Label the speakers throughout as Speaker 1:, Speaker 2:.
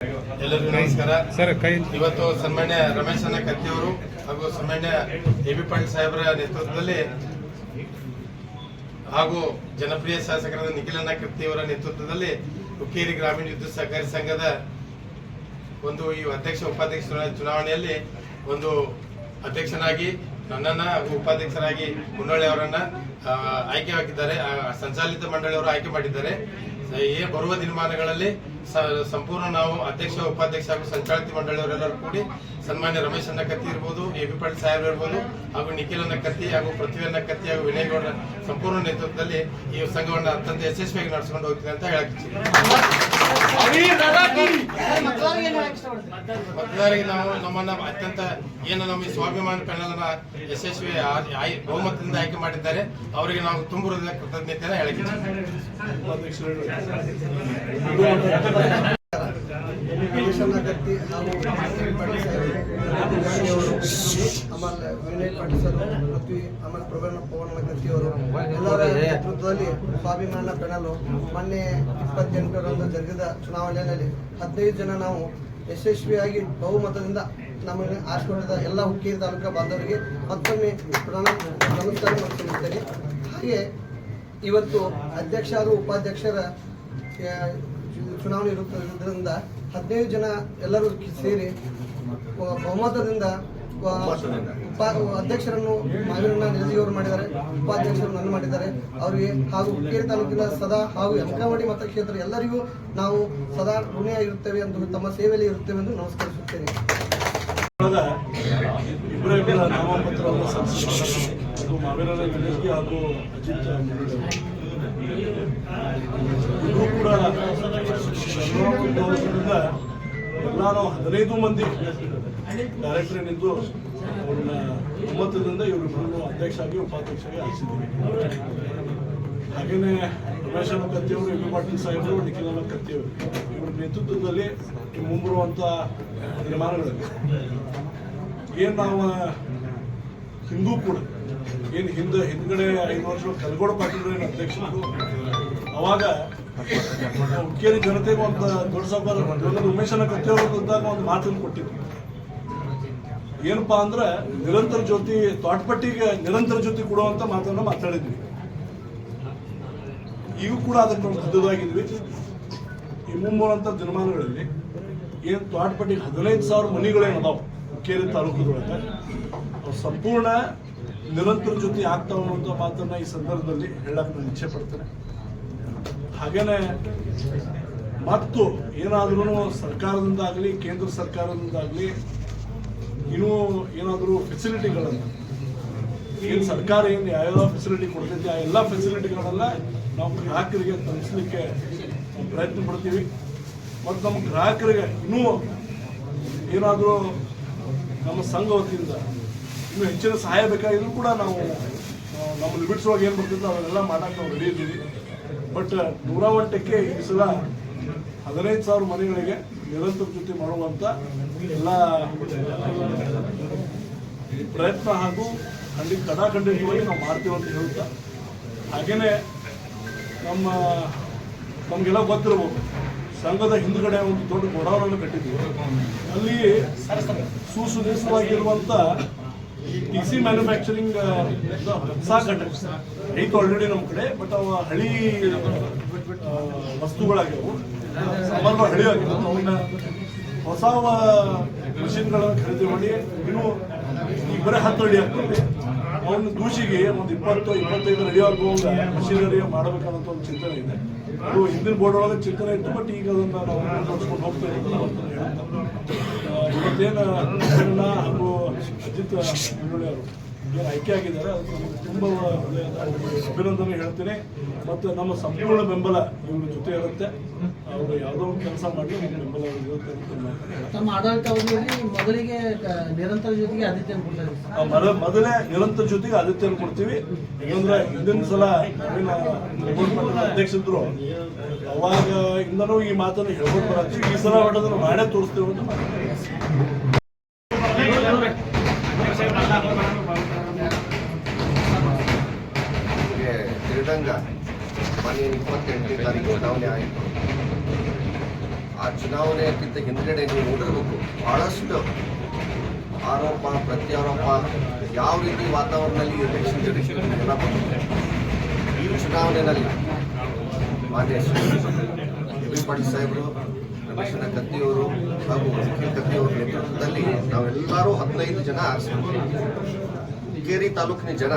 Speaker 1: ಎಲ್ಲರಿಗೂ ನಮಸ್ಕಾರ.
Speaker 2: ಸರ್ ಕೈ
Speaker 1: ಇವತ್ತು ಸನ್ಮಾನ್ಯ ರಮೇಶ್ ಅಣ್ಣ ಕತ್ತಿಯವರು ಹಾಗೂ ಸನ್ಮಾನ್ಯ ಎ ಬಿ ಪಾಟೀಲ್ ಸಾಹೇಬರ ನೇತೃತ್ವದಲ್ಲಿ ಹಾಗೂ ಜನಪ್ರಿಯ ಶಾಸಕರಾದ ನಿಖಿಲಣ್ಣ ಕತ್ತಿಯವರ ನೇತೃತ್ವದಲ್ಲಿ ಹುಕ್ಕೇರಿ ಗ್ರಾಮೀಣ ವಿದ್ಯುತ್ ಸಹಕಾರಿ ಸಂಘದ ಒಂದು ಈ ಅಧ್ಯಕ್ಷ ಉಪಾಧ್ಯಕ್ಷ ಚುನಾ- ಚುನಾವಣೆಯಲ್ಲಿ ಒಂದು ಅಧ್ಯಕ್ಷನಾಗಿ ನನ್ನನ್ನ ಹಾಗೂ ಉಪಾಧ್ಯಕ್ಷರಾಗಿ ಮುನ್ನೊಳ್ಳಿ ಅವರನ್ನ ಆಯ್ಕೆ ಹಾಕಿದ್ದಾರೆ ಸಂಚಾಲಿತ ಮಂಡಳಿಯವರು ಆಯ್ಕೆ ಮಾಡಿದ್ದಾರೆ. ಏ, ಬರುವ ದಿನಮಾನಗಳಲ್ಲಿ ಸಂಪೂರ್ಣ ನಾವು ಅಧ್ಯಕ್ಷ, ಉಪಾಧ್ಯಕ್ಷ ಹಾಗೂ ಸಂಚಾಲತಿ ಮಂಡಳಿಯವರೆಲ್ಲರೂ ಕೂಡಿ ಸನ್ಮಾನ್ಯ ರಮೇಶ್ ಅನ್ನ ಕತ್ತಿ ಇರ್ಬೋದು, ಎ ಬಿ ಪಾಟೀಲ್ ಸಾಹೇಬ್ ಇರ್ಬೋದು ಹಾಗೂ ನಿಖಿಲ್ ಅನ್ನ ಕತ್ತಿ ಹಾಗೂ ಪೃಥ್ವಿ ಅನ್ನ ಕತ್ತಿ ಹಾಗೂ ವಿನಯ್ ಗೌಡರ ಸಂಪೂರ್ಣ ನೇತೃತ್ವದಲ್ಲಿ ಈ ಸಂಘವನ್ನು ಅತ್ಯಂತ ಯಶಸ್ವಿಯಾಗಿ ನಡೆಸಿಕೊಂಡು ಹೋಗ್ತೀನಿ ಅಂತ ಹೇಳಕ್ ಮತದಾರರಿಗೆ ನಾವು ನಮ್ಮನ್ನ ಅತ್ಯಂತ ಏನು ನಮ್ಮ ಈ ಸ್ವಾಭಿಮಾನ ಪ್ಯಾನಲ್ ಯಶಸ್ವಿ ಬಹುಮತದಿಂದ ಆಯ್ಕೆ ಮಾಡಿದ್ದಾರೆ. ಅವರಿಗೆ ನಾವು ತುಂಬ ಹೃದಯ ಕೃತಜ್ಞತೆಯನ್ನು ಹೇಳಕ್ಕೆ
Speaker 3: ಆಮೇಲೆ ಆಮೇಲೆ ನೇತೃತ್ವದಲ್ಲಿ ಸ್ವಾಭಿಮಾನ ಪೆಣಲು ಮೊನ್ನೆ ಇಪ್ಪತ್ತೆಂಟರಂದು ಜರುಗಿದ ಚುನಾವಣೆಯಲ್ಲಿ ಹದಿನೈದು ಜನ ನಾವು ಯಶಸ್ವಿಯಾಗಿ ಬಹುಮತದಿಂದ ನಮಗೆ ಆಶೀರ್ವಾದ ಎಲ್ಲ ಹುಕ್ಕೇರಿ ತಾಲೂಕ ಬಾಂಧವರಿಗೆ ಮತ್ತೊಮ್ಮೆ ನಮಸ್ಕಾರ ಮಾಡಿಕೊಳ್ಳುತ್ತೇನೆ ಹಾಗೆ ಇವತ್ತು ಅಧ್ಯಕ್ಷ ಹಾಗೂ ಉಪಾಧ್ಯಕ್ಷರ ಚುನಾವಣೆ ಇರುವುದರಿಂದ ಹದಿನೈದು ಜನ ಎಲ್ಲರೂ ಸೇರಿ ಬಹುಮತದಿಂದ ಅಧ್ಯಕ್ಷರನ್ನು ಮಾವಿನ ನಿಲಜಿಯವರು ಮಾಡಿದ್ದಾರೆ, ಉಪಾಧ್ಯಕ್ಷರು ನನ್ನ ಮಾಡಿದ್ದಾರೆ. ಅವರಿಗೆ ಹಾಗೂ ಹುಕ್ಕೇರಿ ತಾಲೂಕಿನ ಸದಾ ಹಾಗೂ ಯಮಕವಾಡಿ ಮತಕ್ಷೇತ್ರ ಎಲ್ಲರಿಗೂ ನಾವು ಸದಾ ಋಣಿಯಾಗಿರುತ್ತೇವೆ ಎಂದು, ತಮ್ಮ ಸೇವೆಯಲ್ಲಿ ಇರುತ್ತೇವೆ ಎಂದು ನಮಸ್ಕರಿಸುತ್ತೇನೆ.
Speaker 4: ಹಾಗೂ ಇಬ್ಬರು ಕೂಡ ಚುನಾವಣೆಯಿಂದ ಎಲ್ಲಾರು ಹದಿನೈದು ಮಂದಿ ಡೈರೆಕ್ಟರ್ ಏನಿದ್ದು, ಅವ್ರನ್ನ ಒಮ್ಮತದಿಂದ ಇವರಿಬ್ಬರನ್ನು ಅಧ್ಯಕ್ಷ ಆಗಿ ಉಪಾಧ್ಯಕ್ಷರಾಗಿ ಹಾಗೆಯೇ ಹಾಗೇನೆ ರಮೇಶ್ ಅಣ್ಣ ಕತ್ತಿಯವರು, ಎಂ. ಪಾಟೀಲ್ ಸಾಹೇಬರು, ನಿಖಿಲ್ ಅಣ್ಣ ಕತ್ತಿಯವರು, ಇವರ ನೇತೃತ್ವದಲ್ಲಿ ಮುಂಬರುವಂಥ ನಿರ್ಮಾಣಗಳಲ್ಲಿ ಏನು ನಾವು, ಹಿಂದೂ ಕೂಡ ಏನು ಹಿಂದೆ ಹಿಂದ್ಗಡೆ ಐದು ವರ್ಷ ಕಲ್ಗೋಡ ಪಾಟೀಲ್ ಏನು ಅಧ್ಯಕ್ಷರು? ಅವಾಗ ಹುಕ್ಕೇರಿ ಜನತೆಗೆ ಒಂದು ದೊಡ್ಡ ಸಭಾ ಉಮೇಶ್ ಅಣ್ಣ ಕತ್ತಿಯವರು ಇದ್ದಾಗ ಒಂದು ಮಾತನ್ನು ಕೊಟ್ಟಿದ್ರು. ಏನಪ್ಪಾ ಅಂದ್ರೆ ನಿರಂತರ ಜ್ಯೋತಿ ತೋಟಪಟ್ಟಿಗೆ ನಿರಂತರ ಜ್ಯೋತಿ ಕೊಡುವಂತ ಮಾತನ್ನ ಮಾತಾಡಿದ್ವಿ. ಈಗ ಕೂಡ ಅದಕ್ಕೆ ನಾವು ಬದ್ಧವಾಗಿದ್ವಿ ಈ ಮುಂಬರುವಂಥ ದಿನಮಾನಗಳಲ್ಲಿ ಏನು ತೋಟಪಟ್ಟಿಗೆ ಹದಿನೈದು ಸಾವಿರ ಮನೆಗಳೇನು ಅದಾವ ಕೇರಿ ತಾಲೂಕದೊಳಗೆ ಸಂಪೂರ್ಣ ನಿರಂತರ ಜೊತೆ ಆಗ್ತಾವ ಅನ್ನುವಂಥ ಮಾತನ್ನ ಈ ಸಂದರ್ಭದಲ್ಲಿ ಹೇಳಕ್ಕೆ ನಾನು ಇಚ್ಛೆ ಪಡ್ತೇನೆ. ಹಾಗೇನೆ ಮತ್ತು ಏನಾದ್ರೂ ಸರ್ಕಾರದಿಂದಾಗಲಿ, ಕೇಂದ್ರ ಸರ್ಕಾರದಿಂದಾಗಲಿ ಇನ್ನೂ ಏನಾದರೂ ಫೆಸಿಲಿಟಿಗಳನ್ನು ಏನು ಸರ್ಕಾರ ಏನು ಯಾವ ಫೆಸಿಲಿಟಿ ಕೊಡ್ತೈತಿ, ಆ ಎಲ್ಲ ಫೆಸಿಲಿಟಿಗಳನ್ನೆಲ್ಲ ನಾವು ಗ್ರಾಹಕರಿಗೆ ತಲುಪಿಸ್ಲಿಕ್ಕೆ ಪ್ರಯತ್ನ ಪಡ್ತೀವಿ. ಮತ್ತು ನಮ್ಮ ಗ್ರಾಹಕರಿಗೆ ಇನ್ನೂ ಏನಾದರೂ ನಮ್ಮ ಸಂಘ ವತಿಯಿಂದ ಇನ್ನೂ ಹೆಚ್ಚಿನ ಸಹಾಯ ಬೇಕಾಗಿದ್ರು ಕೂಡ ನಾವು ನಮ್ಮ ಲಿಮಿಟ್ಸ್ ಒಳಗೆ ಏನು ಬರ್ತಿತ್ತು ಅವೆಲ್ಲ ಮಾಡಕ್ಕೆ ನಾವು ರೆಡಿ ಇದ್ದೀವಿ. ಬಟ್ ನೂರ ಒಂಟಕ್ಕೆ ಈ ಸಲ ಹದಿನೈದು ಸಾವಿರ ಮನೆಗಳಿಗೆ ನಿರಂತರ ಜೊತೆ ಮಾಡುವಂಥ ಎಲ್ಲ ಪ್ರಯತ್ನ ಹಾಗೂ ಅಲ್ಲಿ ಕಡಾಖಂಡಿತವಾಗಿ ನಾವು ಮಾಡ್ತೀವಿ ಅಂತ ಹೇಳ್ತಾ ಹಾಗೇನೆ ನಮ್ಮ, ನಮಗೆಲ್ಲ ಗೊತ್ತಿರಬಹುದು ಸಂಘದ ಹಿಂದುಗಡೆ ಒಂದು ದೊಡ್ಡ ಗೋಡಾವನ್ನು ಕಟ್ಟಿದ್ವಿ ಅಲ್ಲಿ ಸುಸುನಿಶ್ಚಿತವಾಗಿರುವಂತ ಟಿ ಸಿ ಮ್ಯಾನುಫ್ಯಾಕ್ಚರಿಂಗ್ ಹೊಸ ಘಟಕ ಆಲ್ರೆಡಿ ನಮ್ಮ ಕಡೆ ಬಟ್ ಅವ ಹಳಿ ಆ, ವಸ್ತುಗಳಾಗ್ಯಾವು ಸಾಮಾನ್ಯ ಹಳಿ ಆಗ್ಯಾವ ಅವನ್ನ ಹೊಸ ಮಷಿನ್ಗಳನ್ನು ಖರೀದಿ ಮಾಡಿ ಇನ್ನೂ ಈಗ ಹತ್ತು ಅಡಿ ಆಗ್ತದೆ. ಅವನ ದೂಷಿಗೆ ಒಂದು ಇಪ್ಪತ್ತು ಇಪ್ಪತ್ತೈದು ಅಡಿ ಆಗುವ ಮಷಿನರಿ ಮಾಡಬೇಕಾದಂತ ಒಂದು ಚಿಂತನೆ ಇದೆ. ಅದು ಹಿಂದಿನ ಬೋರ್ಡ್ ಒಳಗೆ ಚಿಂತನೆ ಇತ್ತು ಬಟ್ ಈಗ ಅದನ್ನ ನಾವು ಮುಂದುವರ್ಸ್ಕೊಂಡು ಹೋಗ್ತಾ ಅಂತ ಅರುಣ ಹಾಗೂ ಅಜಿತ್ ಅವರು ಏನು ಆಯ್ಕೆ ಆಗಿದ್ದಾರೆ ಅದಕ್ಕೆ ನಮಗೆ ತುಂಬ ಅಭಿನಂದನೆ ಹೇಳ್ತೀನಿ. ಮತ್ತು ನಮ್ಮ ಸಂಪೂರ್ಣ ಬೆಂಬಲ ಇವ್ರ ಜೊತೆ ಇರುತ್ತೆ. ಅವರು ಯಾವುದೋ ಒಂದು ಕೆಲಸ ಮಾಡಿ ನಮ್ಮ ಬೆಂಬಲ ಇರುತ್ತೆ.
Speaker 5: ತಮ್ಮ ಆಡಳಿತಾವಧಿಯಲ್ಲಿ ಮೊದಲಿಗೆ ನಿರಂತರ ಜೊತೆಗೆ ಆದಿತ್ಯ ಕೊಡ್ತಾರೆ
Speaker 4: ಮೊದಲೇ ನಿರಂತರ ಜೊತೆಗೆ ಆದಿತ್ಯನ ಕೊಡ್ತೀವಿ? ಯಾಕಂದ್ರೆ ಹಿಂದಿನ ಸಲ ಅಧ್ಯಕ್ಷಿದ್ರು ಅವಾಗ ಇಂದನೂ ಈ ಮಾತನ್ನು ಹೇಳ್ಕೊಂಡು ಈ ಸಲ ಹೊಡೆದನ್ನು ಮಾಡೇ ತೋರಿಸ್ತೇವೆ ಅಂತ
Speaker 6: ತಿಳಿದಂಗ ಮೊನ್ನೆ ಇಪ್ಪತ್ತೆಂಟನೇ ತಾರೀಕು ಚುನಾವಣೆ ಆಯಿತು
Speaker 2: ಆ ಚುನಾವಣೆಯಕ್ಕಿಂತ ಹಿಂದ್ಗಡೆ ನೀವು ನೋಡಿರ್ಬೇಕು, ಬಹಳಷ್ಟು ಆರೋಪ, ಪ್ರತ್ಯಾರೋಪ ಯಾವ ರೀತಿ ವಾತಾವರಣದಲ್ಲಿ ಎಲೆಕ್ಷನ್ ಎಲ್ಲ ಗೊತ್ತಿದೆ. ಈ ಚುನಾವಣೆಯಲ್ಲಿ ಮಾನ್ಯ ಬಿ ಪಾಟೀಲ್ ಸಾಹೇಬರು ರಮೇಶನ ಕತ್ತಿಯವರು ಹಾಗೂ ನಿಖಿಲ್ ಕತ್ತಿಯವರ ನೇತೃತ್ವದಲ್ಲಿ ನಾವೆಲ್ಲರೂ ಹದಿನೈದು ಜನ ಹುಕ್ಕೇರಿ ತಾಲೂಕಿನ ಜನ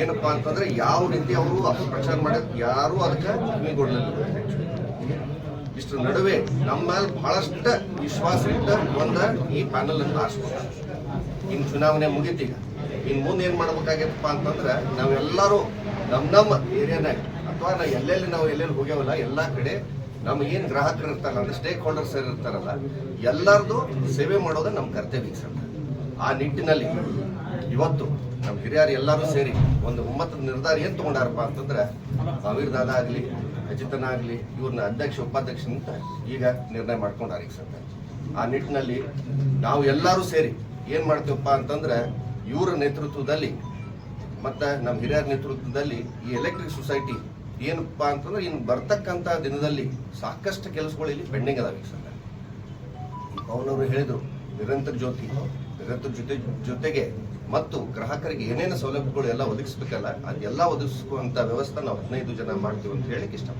Speaker 2: ಏನಪ್ಪಾ ಅಂತಂದ್ರೆ ಯಾವ ರೀತಿ ಅವರು ಅಪಪ್ರಚಾರ ಮಾಡೋದು ಯಾರು ಅದಕ್ಕೆ ಕಿವಿಗೊಡ್ಲಿಲ್ಲ. ಇಷ್ಟರ ನಡುವೆ ನಮ್ಮ ಮೇಲೆ ಬಹಳಷ್ಟು ವಿಶ್ವಾಸ ಇಟ್ಟ ಒಂದ ಈ ಪ್ಯಾನಲ್ ಅಂತ ಆರಿಸ್ಬೋದು ಇನ್ನು ಚುನಾವಣೆ ಮುಗೀತೀಗ ಇನ್ನು ಮುಂದೆ ಏನು ಮಾಡ್ಬೇಕಾಗಿತ್ತಪ್ಪ ಅಂತಂದ್ರೆ ನಾವೆಲ್ಲರೂ ನಮ್ಮ ನಮ್ಮ ಏರಿಯಾನಾಗ ಅಥವಾ ನಾವು ಎಲ್ಲೆಲ್ಲಿ ನಾವು ಎಲ್ಲೆಲ್ಲಿ ಹೋಗ್ಯಾವಲ್ಲ, ಎಲ್ಲ ಕಡೆ ನಮ್ ಏನು ಗ್ರಾಹಕರು ಇರ್ತಾರಲ್ಲ ಸ್ಟೇಕ್ ಹೋಲ್ಡರ್ಸ್ ಇರ್ತಾರಲ್ಲ, ಎಲ್ಲರದು ಸೇವೆ ಮಾಡೋದು ನಮ್ಮ ಕರ್ತವ್ಯ ಸರ್ ಆ ನಿಟ್ಟಿನಲ್ಲಿ ಇವತ್ತು ನಮ್ಮ ಹಿರಿಯರು ಎಲ್ಲರೂ ಸೇರಿ ಒಂದು ಒಮ್ಮತದ ನಿರ್ಧಾರ ಏನು ತಗೊಂಡಾರಪ್ಪ ಅಂತಂದ್ರೆ ಅವಿರ್ದಾದ ದಾದ ಆಗಲಿ, ಅಜಿತನ ಆಗಲಿ ಇವ್ರನ್ನ ಅಧ್ಯಕ್ಷ, ಉಪಾಧ್ಯಕ್ಷ ಅಂತ ಈಗ ನಿರ್ಣಯ ಮಾಡ್ಕೊಂಡಾರ ಈಗ ಸರ್ ಆ ನಿಟ್ಟಿನಲ್ಲಿ ನಾವು ಎಲ್ಲರೂ ಸೇರಿ ಏನು ಮಾಡ್ತೀವಪ್ಪ ಅಂತಂದ್ರೆ, ಇವರ ನೇತೃತ್ವದಲ್ಲಿ ಮತ್ತು ನಮ್ಮ ಹಿರಿಯರ ನೇತೃತ್ವದಲ್ಲಿ ಈ ಎಲೆಕ್ಟ್ರಿಕ್ ಸೊಸೈಟಿ ಏನಪ್ಪ ಅಂತಂದ್ರೆ ಇನ್ನು ಬರ್ತಕ್ಕಂಥ ದಿನದಲ್ಲಿ ಸಾಕಷ್ಟು ಕೆಲಸಗಳು ಇಲ್ಲಿ ಪೆಂಡಿಂಗ್ ಅದಾವೆ ಸರ್ ಅವನವರು ಹೇಳಿದರು, ನಿರಂತರ ಜ್ಯೋತಿ. ನಿರಂತರ ಜೊತೆ, ಜೊತೆಗೆ ಮತ್ತು ಗ್ರಾಹಕರಿಗೆ ಏನೇನು ಸೌಲಭ್ಯಗಳು ಎಲ್ಲ ಒದಗಿಸ್ಬೇಕಲ್ಲ ಅದೆಲ್ಲ ಒದಗಿಸುವಂತ ವ್ಯವಸ್ಥೆ ನಾವು ಹದಿನೈದು ಜನ ಮಾಡ್ತೀವಿ ಅಂತ ಹೇಳಿಕ್ಕೆ ಇಷ್ಟ